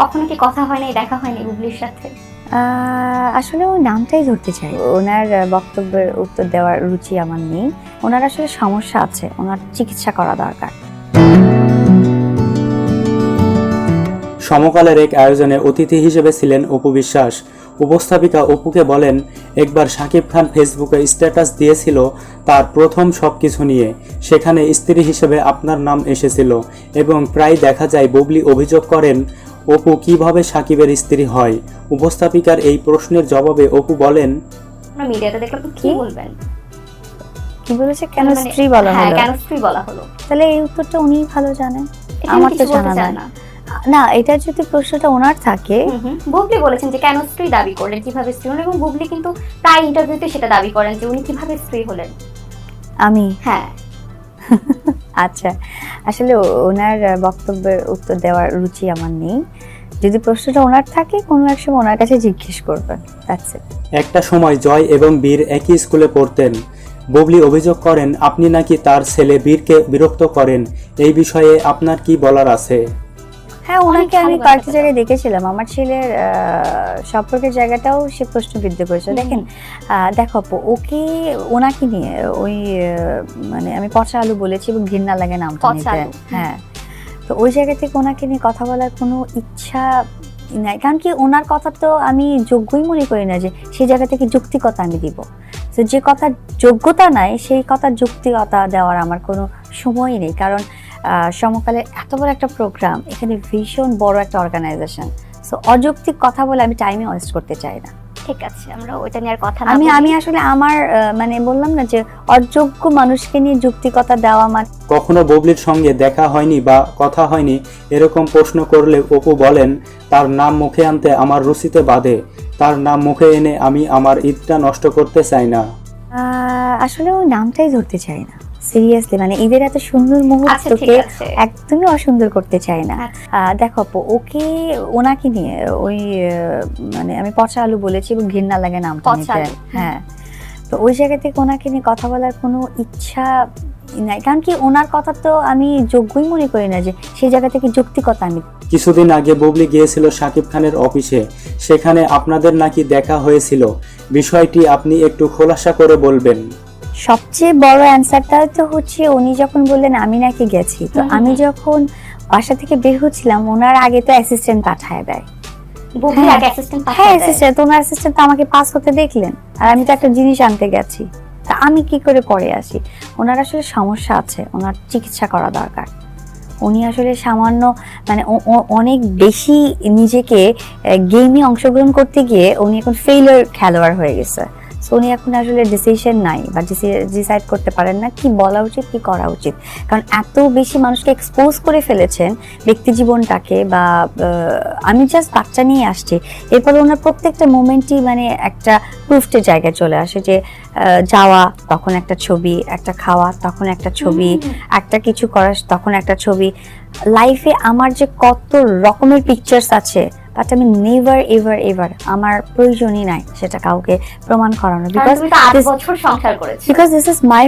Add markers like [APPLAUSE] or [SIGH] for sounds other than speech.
কখনো কি কথা হয়নি দেখা হয়নি বুবলির সাথে? আসলে ও নামটাই ধরতে চাই। ওনার বক্তব্যের উত্তর দেওয়ার রুচি আমার নেই। ওনার আসলে সমস্যা আছে ওনার চিকিৎসা করা দরকার। সমকালের এক আয়োজনে অতিথি হিসেবে ছিলেন অপু বিশ্বাস। উপস্থাপিকা অপুকে বলেন একবার শাকিব খান ফেসবুকে স্ট্যাটাস দিয়েছিল তার প্রথম সব কিছু নিয়ে। সেখানে স্ত্রী হিসেবে আপনার নাম এসেছিল এবং প্রায় দেখা যায় বুবলি অভিযোগ করেন অপু কীভাবে সাকিবের স্ত্রী হয়? উপস্থাপিকার এই প্রশ্নের জবাবে অপু বলেন আমরা মিডিয়াতে দেখলাম কি? বলবেন? কি বলেছে? কেন মানে- স্ত্রী বলা হ্যাঁ হলো? কেন স্ত্রী বলা হলো? তাহলে এই উত্তরটা উনিই ভালো জানেন। আমার আমি তো জানা নাই। না। না এটা যদি প্রশ্নটা ওনার থাকে। বুবলি বলেছেন যে কেন স্ত্রী দাবি করলেন? কীভাবে স্ত্রী হলেন? এবং বুবলি কিন্তু প্রায় ইন্টারভিউতে সেটা দাবি করেন যে উনি কীভাবে স্ত্রী হলেন। আমি? হ্যাঁ। [LAUGHS] আচ্ছা আসলে ওনার বক্তব্যের উত্তর দেওয়ার রুচি আমার নেই। যদি প্রশ্নটা ওনার থাকে, কোনো এক সময় ওনার কাছে জিজ্ঞেস করবেন। একটা সময় জয় এবং বীর একই স্কুলে পড়তেন। ববলি অভিযোগ করেন, আপনি নাকি তার ছেলে বীরকে বিরক্ত করেন? এই বিষয়ে আপনার কি বলার আছে? হ্যাঁ ওনাকে আমি কয়েকটা কথা। জায়গায় দেখেছিলাম। আমার ছেলের সম্পর্কের জায়গাটাও সে প্রশ্নবিদ্ধ করেছে। দেখেন দেখো ওকে ওনাকে নিয়ে ওই মানে আমি পচা আলু বলেছি এবং ঘৃণা লাগে নামটা হুম। হ্যাঁ। তো ওই জায়গা থেকে ওনাকে নিয়ে কথা বলার কোনো ইচ্ছা নাই। কারণ কি ওনার কথা তো আমি যোগ্যই মনে করি না যে সেই জায়গা থেকে যুক্তিকতা আমি দিব। তো যে কথার যোগ্যতা নাই সেই কথার যুক্তিকতা দেওয়ার আমার কোনো সময়ই নেই। কারণ সমকালের এত বড় একটা প্রোগ্রাম এখানে ভীষণ বড় একটা অর্গানাইজেশন সো অযৌক্তিক কথা বলে আমি টাইমে ওয়েস্ট করতে চাই না। ঠিক আছে আমরা ওইটা নিয়ে আর কথা আমি আমি আসলে আমার মানে বললাম না যে অযোগ্য মানুষকে নিয়ে যুক্তিকতা দেওয়া মানে কখনো বুবলির সঙ্গে দেখা হয়নি বা কথা হয়নি এরকম প্রশ্ন করলে অপু বলেন তার নাম মুখে আনতে আমার রুচিতে বাধে তার নাম মুখে এনে আমি আমার ঈদটা নষ্ট করতে চাই না। আহ, আসলে ওই নামটাই ধরতে চাই না। সিরিয়াসলি মানে ঈদের এত সুন্দর আচ্ছা মুহূর্তকে একদমই অসুন্দর করতে চাই না। আচ্ছা। দেখো আপু, ওকে ওনাকে নিয়ে ওই মানে আমি পচা আলু বলেছি এবং ঘৃণা লাগে হুম। হ্যাঁ। তো ওই জায়গা থেকে ওনাকে নিয়ে কথা বলার কোনো ইচ্ছা নাই। কারণ কি ওনার কথা তো আমি যোগ্যই মনে করি না যে সেই জায়গা থেকে যুক্তিকতা আমি কিছুদিন আগে বুবলি গিয়েছিল সাকিব খানের অফিসে। সেখানে আপনাদের নাকি দেখা হয়েছিল। বিষয়টি আপনি একটু খোলাসা করে বলবেন। সবচেয়ে বড় অ্যান্সারটা তো হচ্ছে উনি যখন বললেন আমি নাকি গেছি। তো আমি যখন বাসা থেকে বের হচ্ছিলাম ওনার আগে তো অ্যাসিস্ট্যান্ট পাঠায় দেয়। হ্যাঁ। অ্যাসিস্ট্যান্ট হ্যাঁ ওনার অ্যাসিস্ট্যান্ট আমাকে পাস হতে দেখলেন। আর আমি তো একটা জিনিস আনতে গেছি। তা আমি কি করে পরে আসি? ওনার আসলে সমস্যা আছে ওনার চিকিৎসা করা দরকার। উনি আসলে সামান্য মানে অনেক বেশি নিজেকে গেমে অংশগ্রহণ করতে গিয়ে উনি এখন ফেইলিওর খেলোয়াড় হয়ে গেছে। সো উনি এখন আসলে ডিসিশন নাই বা ডিসাইড করতে পারেন না কি বলা উচিত কি করা উচিত। কারণ এত বেশি মানুষকে এক্সপোজ করে ফেলেছেন ব্যক্তি জীবনটাকে বা আমি জাস্ট বাচ্চা নিয়ে আসছি। এরপরে ওনার প্রত্যেকটা মোমেন্টই মানে একটা প্রুফটের জায়গায় চলে আসে যে যাওয়া তখন একটা ছবি একটা খাওয়া তখন একটা ছবি একটা কিছু করা তখন একটা ছবি। লাইফে আমার যে কত রকমের পিকচার্স আছে বাট আমি নেভার এভার এভার আমার প্রয়োজনই নাই সেটা কাউকে প্রমাণ করানো বিকজ তুমি তো বছর সংসার করেছি। Because this is my